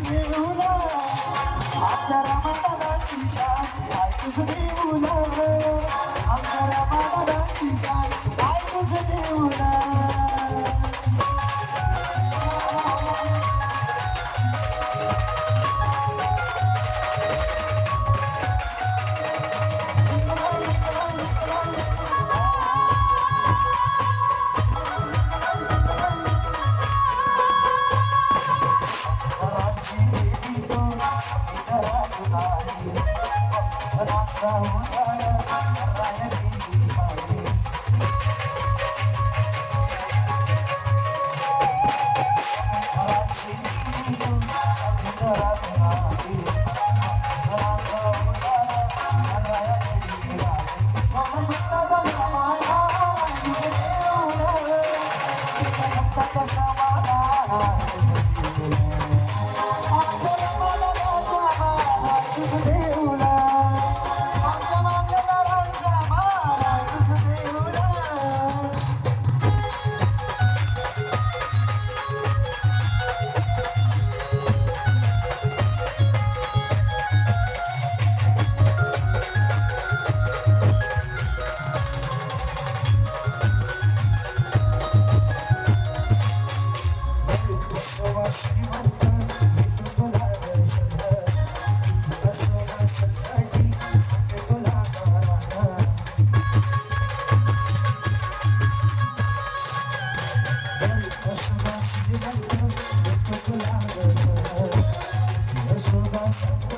देऊला आचारा माताची शास काय तुझ देऊला Thank you. Thank you.